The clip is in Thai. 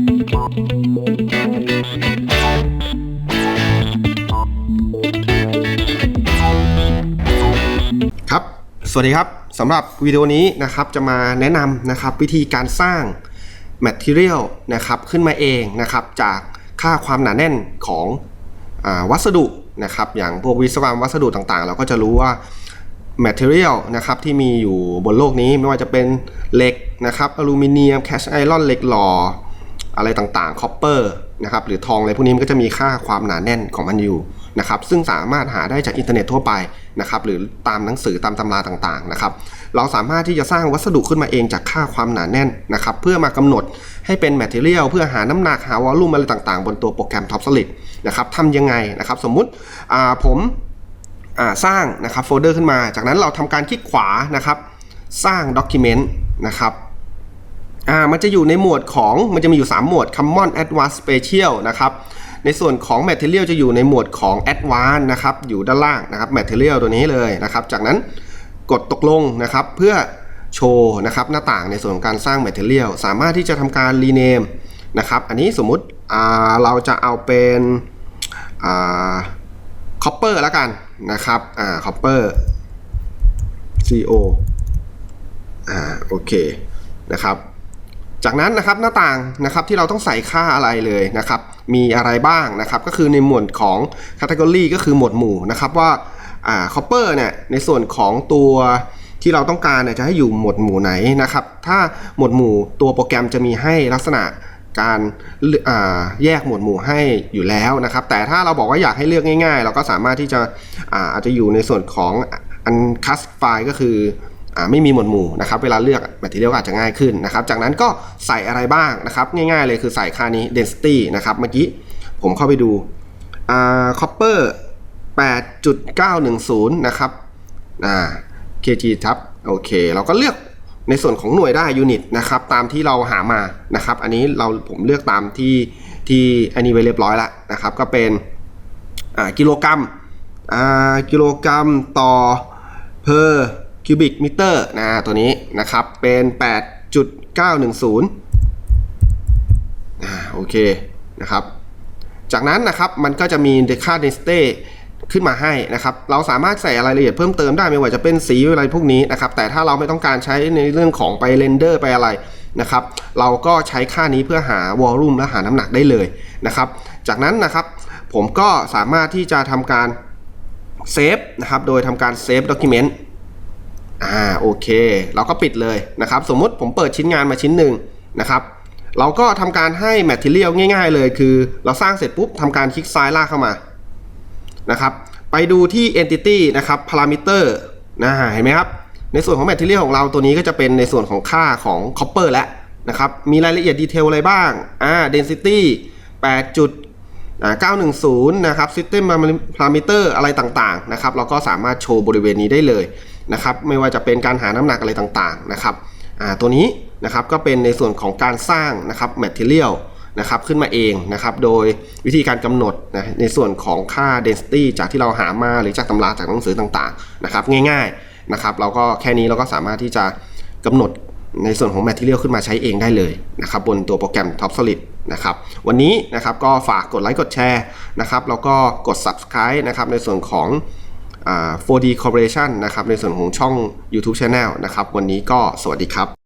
ครับ สวัสดีครับสำหรับวิดีโอนี้นะครับจะมาแนะนำนะครับวิธีการสร้าง Material นะครับขึ้นมาเองนะครับจากค่าความหนาแน่นของอวัสดุนะครับอย่างพวกวิศวกรรมวัสดุต่างๆ เราก็จะรู้ว่า Material นะครับที่มีอยู่บนโลกนี้ไม่ว่าจะเป็นเหล็กนะครับอลูมิเนียมแคชไอรอนเหล็กหล่อ อะไรต่างๆคอปเปอร์นะครับหรือทองอะไรพวกนี้มันก็จะมีค่าความหนาแน่นของมันอยู่นะครับซึ่งสามารถหาได้จากอินเทอร์เน็ตทั่วไปนะครับหรือตามหนังสือตามตำราต่างๆนะครับเราสามารถที่จะสร้างวัสดุขึ้นมาเองจากค่าความหนาแน่นนะครับเพื่อมากำหนดให้เป็นแมทเทียลเพื่อหาน้ำหนักหาวอลลุ่มอะไรต่างๆ บนตัวโปรแกรม Top Solid นะครับทำยังไงนะครับสมมุติผมสร้างนะครับโฟลเดอร์ขึ้นมา จากนั้นเราทำการคลิกขวานะครับสร้าง Document นะครับ อ่ามันจะอยู่ในหมวดของมันจะมีอยู่ 3 หมวด Common Advanced Special นะครับในส่วนของ Material จะอยู่ในหมวดของ Advanced นะครับอยู่ด้านล่างนะครับ Material ตัวนี้เลยนะครับ จากนั้นกดตกลงนะครับเพื่อโชว์นะครับหน้าต่างในส่วนของการสร้าง Material สามารถที่จะทำการ rename นะครับอันนี้สมมุติอ่าเราจะเอาเป็นอ่าคอปเปอร์แล้วกันนะครับอ่าคอปเปอร์ CO อ่าโอเคนะครับ จากนั้นนะครับหน้าต่างนะครับที่เราต้องใส่ค่าอะไรเลยนะครับมีอะไรบ้างนะครับก็คือในหมวดของ category ก็คือหมวดหมู่นะครับว่าอ่า copper เนี่ยในส่วนของตัวที่เราต้องการเนี่ยจะให้อยู่หมวดหมู่ไหนนะครับ ถ้าหมวดหมู่ตัวโปรแกรมจะมีให้ลักษณะการแยกหมวดหมู่ให้อยู่แล้วนะครับ แต่ถ้าเราบอกว่าอยากให้เลือกง่ายๆ เราก็สามารถที่จะอาอาจจะอยู่ในส่วนของอันคัสไฟล์ก็คือ ไม่มีหมวดหมู่นะครับเวลาเลือกแมทเทียลอาจจะง่ายขึ้นนะครับจากนั้นก็ใส่อะไรบ้างนะครับง่ายๆเลยคือใส่ค่านี้ density นะครับเมื่อกี้ผมเข้าไปดูอ่า copper 8.910 นะครับอ่า kg ทับโอเค เราก็เลือกในส่วนของหน่วยได้ยูนิตนะครับตามที่เราหามานะครับ อันนี้เราผมเลือกตามที่ที่อันนี้ไว้เรียบร้อยแล้วนะครับ ก็เป็นกิโลกรัมกิโลกรัมต่อ per cubic meter นะตัวนี้นะครับเป็น 8.910อ่าโอเคนะครับ จากนั้นนะครับมันก็จะมีค่า density ขึ้นมาให้นะครับ เราสามารถใส่รายละเอียดเพิ่มเติมได้ไม่ว่าจะเป็นสีอะไรพวกนี้นะครับ แต่ถ้าเราไม่ต้องการใช้ในเรื่องของไปเรนเดอร์ไปอะไรนะครับ เราก็ใช้ค่านี้เพื่อหาวอลลุ่มและหาน้ำหนักได้เลยนะครับ จากนั้นนะครับผมก็สามารถที่จะทำการเซฟนะครับ โดยทำการเซฟด็อกิเมนต์ อ่าโอเค เราก็ปิดเลยนะครับ สมมุติผมเปิดชิ้นงานมาชิ้นหนึ่งนะครับเราก็ทำการให้ Material ง่าย ๆ เลย คือเราสร้างเสร็จปุ๊บทำการคลิกซ้ายลากเข้ามานะครับไปดูที่ entity นะครับ parameter นะเห็นไหมครับ ในส่วนของ material ของเราตัวนี้ก็จะเป็นในส่วนของค่าของ copper แล้วนะครับมีรายละเอียดดีเทลอะไรบ้างอ่า density 8จุด910 นะครับ system parameter อะไรต่างๆนะครับเราก็สามารถโชว์บริเวณนี้ได้เลย นะครับไม่ว่าจะเป็นการหาน้ำหนักอะไรต่างๆนะครับตัวนี้นะครับก็เป็นในส่วนของการสร้างนะครับ material นะครับขึ้นมาเองนะครับโดยวิธีการกำหนดนะในส่วนของค่า density จากที่เราหามาหรือจากตำราจากหนังสือต่างๆนะครับง่ายๆนะครับเราก็แค่นี้เราก็สามารถที่จะกำหนดในส่วนของ material ขึ้นมาใช้เองได้เลยนะครับบนตัวโปรแกรม Top Solid นะครับวันนี้นะครับก็ฝากกดไลค์กดแชร์นะครับแล้วก็กด subscribe นะครับในส่วนของ 4D Corporation นะครับในส่วนของช่อง YouTube Channel นะครับ วันนี้ก็สวัสดีครับ